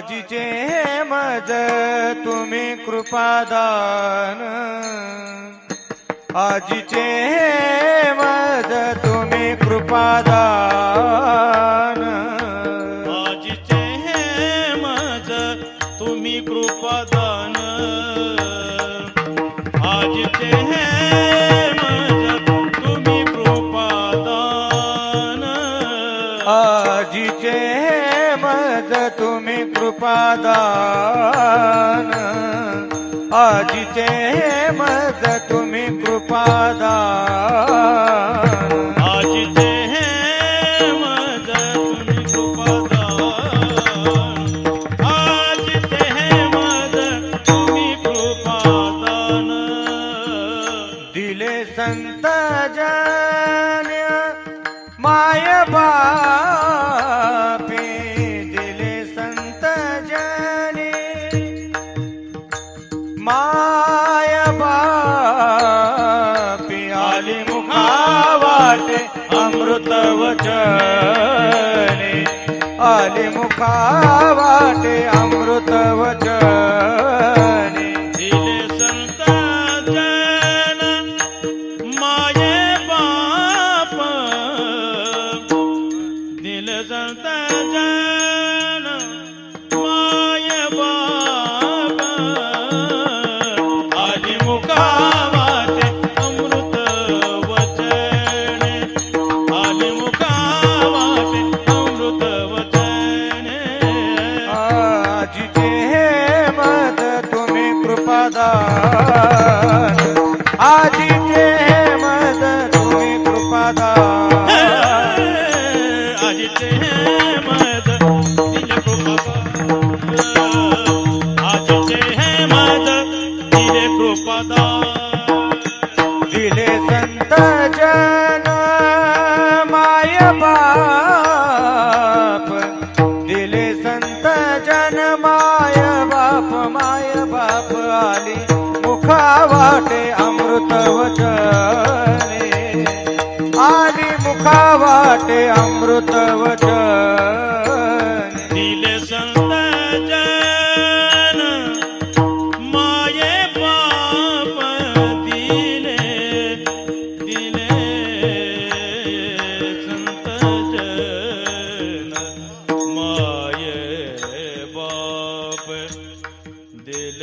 माझीचे मज तुम्ही कृपादान आजीचे मज तुम्ही कृपादान तुम्हें कृपाद आजिचे मद तुम्हें कृपादान आजिचे दिले संत जन माय बा वचने. आले मुखा वाटे अमृत वचने. दिले संत माये बाप. दिले संता नयन माय बाप माय बाप आली. मुखा वाटे अमृत वचने. आली मुखा वाटे अमृत वचन.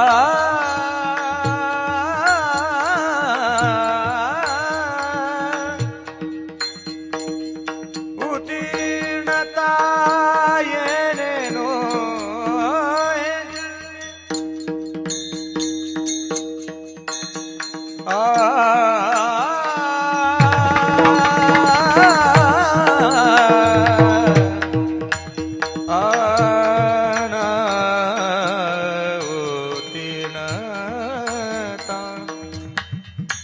ಆ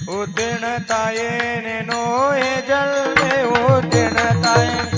ઉતીર્ણતાએ ને નો એ જલ ઉતીર્ણતાએ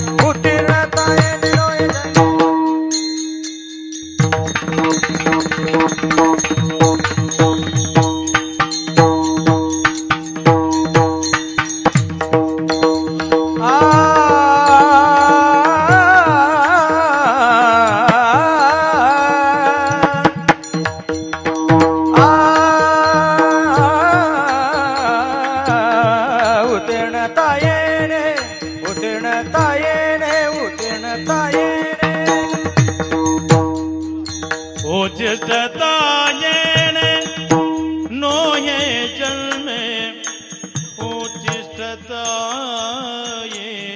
ઉતણ તાયે રે ઉતણ તાયે રે ઉતણ તાયે રે ઉજત તાયે રે નોહે જન્મે ઉજત તાયે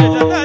যেটা